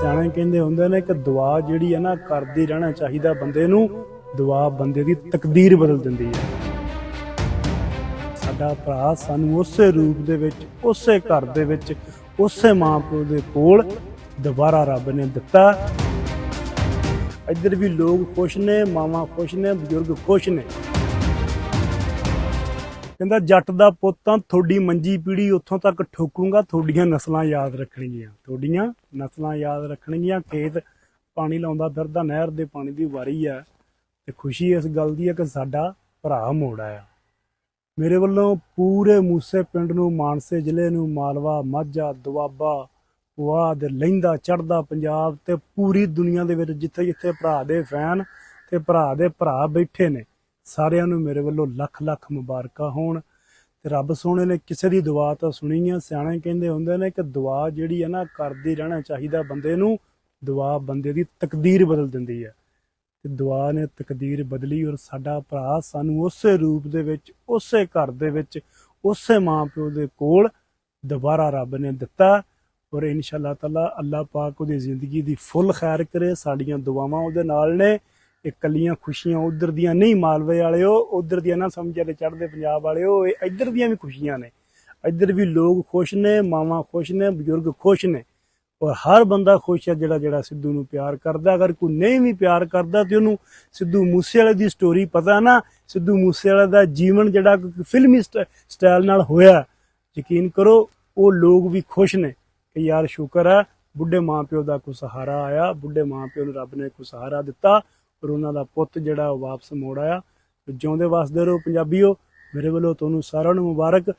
ਸਿਆਣੇ ਕਹਿੰਦੇ ਹੁੰਦੇ ਨੇ ਕਿ ਦੁਆ ਜਿਹੜੀ ਹੈ ਨਾ ਕਰਦੀ ਰਹਿਣਾ ਚਾਹੀਦਾ ਬੰਦੇ ਨੂੰ, ਦੁਆ ਬੰਦੇ ਦੀ ਤਕਦੀਰ ਬਦਲ ਦਿੰਦੀ ਹੈ। ਸਾਡਾ ਭਰਾ ਸਾਨੂੰ ਉਸੇ ਰੂਪ ਦੇ ਵਿੱਚ, ਉਸੇ ਘਰ ਦੇ ਵਿੱਚ, ਉਸੇ ਮਾਂ-ਪਿਓ ਦੇ ਕੋਲ ਦੁਬਾਰਾ ਰੱਬ ਨੇ ਦਿੱਤਾ। ਇੱਧਰ ਵੀ ਲੋਕ ਖੁਸ਼ ਨੇ, ਮਾਵਾਂ ਖੁਸ਼ ਨੇ, ਬਜ਼ੁਰਗ ਖੁਸ਼ ਨੇ। ਕਹਿੰਦਾ, ਜੱਟ ਦਾ ਪੁੱਤ ਤਾਂ ਤੁਹਾਡੀ ਮੰਜੀ ਪੀੜੀ ਉੱਥੋਂ ਤੱਕ ਠੋਕੂਗਾ, ਤੁਹਾਡੀਆਂ ਨਸਲਾਂ ਯਾਦ ਰੱਖਣਗੀਆਂ। ਤੁਹਾਡੀਆਂ ਨਸਲਾਂ ਯਾਦ ਰੱਖਣਗੀਆਂ, ਖੇਤ ਪਾਣੀ ਲਾਉਂਦਾ ਫਿਰਦਾ, ਨਹਿਰ ਦੇ ਪਾਣੀ ਦੀ ਵਾਰੀ ਆ ਤੇ ਖੁਸ਼ੀ ਇਸ ਗੱਲ ਦੀ ਹੈ ਕਿ ਸਾਡਾ ਭਰਾ ਮੋੜਾ ਆ ਮੇਰੇ ਵੱਲੋਂ ਪੂਰੇ ਮੂਸੇ ਪਿੰਡ ਨੂੰ, ਮਾਨਸੇ ਜ਼ਿਲ੍ਹੇ ਨੂੰ, ਮਾਲਵਾ, ਮਾਝਾ, ਦੁਆਬਾ ਪੁਆ ਦੇ ਲਹਿੰਦਾ ਚੜਦਾ ਪੰਜਾਬ ਤੇ ਪੂਰੀ ਦੁਨੀਆ ਦੇ ਵਿੱਚ ਜਿੱਥੇ ਜਿੱਥੇ ਭਰਾ ਦੇ ਫੈਨ ਤੇ ਭਰਾ ਦੇ ਭਰਾ ਬੈਠੇ ਨੇ। ਸਾਰਿਆਂ ਨੂੰ ਮੇਰੇ ਵੱਲੋਂ ਲੱਖ ਲੱਖ ਮੁਬਾਰਕਾਂ ਹੋਣ। ਤੇ ਰੱਬ ਸੋਹਣੇ ਨੇ ਕਿਸੇ ਦੀ ਦੁਆ ਤਾਂ ਸੁਣੀ ਆ, ਸਿਆਣੇ ਕਹਿੰਦੇ ਹੁੰਦੇ ਨੇ ਕਿ ਦੁਆ ਜਿਹੜੀ ਹੈ ਨਾ ਕਰਦੀ ਰਹਿਣਾ ਚਾਹੀਦਾ ਬੰਦੇ ਨੂੰ, ਦੁਆ ਬੰਦੇ ਦੀ ਤਕਦੀਰ ਬਦਲ ਦਿੰਦੀ ਹੈ ਤੇ ਦੁਆ ਨੇ ਤਕਦੀਰ ਬਦਲੀ ਔਰ ਸਾਡਾ ਭਰਾ ਸਾਨੂੰ ਉਸੇ ਰੂਪ ਦੇ ਵਿੱਚ, ਉਸੇ ਘਰ ਦੇ ਵਿੱਚ, ਉਸੇ ਮਾਂ-ਪਿਓ ਦੇ ਕੋਲ ਦੁਬਾਰਾ ਰੱਬ ਨੇ ਦਿੱਤਾ ਔਰ ਇਨਸ਼ਾਅੱਲਾ ਤਾਲਾ ਅੱਲਾਹ ਪਾਕ ਉਹਦੀ ਜ਼ਿੰਦਗੀ ਦੀ ਫੁੱਲ ਖੈਰ ਕਰੇ, ਸਾਡੀਆਂ ਦੁਆਵਾਂ ਉਹਦੇ ਨਾਲ ਨੇ। ਇਹ ਕੱਲੀਆਂ ਖੁਸ਼ੀਆਂ, ਉਧਰ ਦੀਆਂ ਨਹੀਂ ਮਾਲਵੇ ਵਾਲਿਓ, ਉਧਰ ਦੀਆਂ ਨਾ ਸਮਝਿਆ ਚੜ੍ਹਦੇ ਪੰਜਾਬ ਵਾਲਿਓ, ਇਹ ਇੱਧਰ ਦੀਆਂ ਵੀ ਖੁਸ਼ੀਆਂ ਨੇ। ਇੱਧਰ ਵੀ ਲੋਕ ਖੁਸ਼ ਨੇ, ਮਾਵਾਂ ਖੁਸ਼ ਨੇ, ਬਜ਼ੁਰਗ ਖੁਸ਼ ਨੇ। ਔਰ ਹਰ ਬੰਦਾ ਖੁਸ਼ ਹੈ ਜਿਹੜਾ ਜਿਹੜਾ ਸਿੱਧੂ ਨੂੰ ਪਿਆਰ ਕਰਦਾ। ਅਗਰ ਕੋਈ ਨਹੀਂ ਵੀ ਪਿਆਰ ਕਰਦਾ ਤੇ ਉਹਨੂੰ ਸਿੱਧੂ ਮੂਸੇਵਾਲੇ ਦੀ ਸਟੋਰੀ ਪਤਾ ਨਾ, ਸਿੱਧੂ ਮੂਸੇਵਾਲੇ ਦਾ ਜੀਵਨ ਜਿਹੜਾ ਫਿਲਮੀ ਸਟ- ਸਟਾਈਲ ਨਾਲ ਹੋਇਆ। ਯਕੀਨ ਕਰੋ, ਉਹ ਲੋਕ ਵੀ ਖੁਸ਼ ਨੇ ਕਿ ਯਾਰ ਸ਼ੁਕਰ ਹੈ, ਬੁੱਢੇ ਮਾਂ ਪਿਓ ਦਾ ਕੋ ਸਹਾਰਾ ਆਇਆ, ਬੁੱਢੇ ਮਾਂ ਪਿਓ ਨੂੰ ਰੱਬ ਨੇ ਕੋ ਸਹਾਰਾ ਦਿੱਤਾ। ਪਰ ਉਹਨਾਂ ਦਾ ਪੁੱਤ ਜਿਹੜਾ ਉਹ ਵਾਪਸ ਮੋੜ ਆਇਆ। ਜਿਉਂਦੇ ਵਸਦੇ ਰਹੋ ਪੰਜਾਬੀਓ, ਮੇਰੇ ਵੱਲੋਂ ਤੁਹਾਨੂੰ ਸਾਰਿਆਂ ਨੂੰ ਮੁਬਾਰਕ।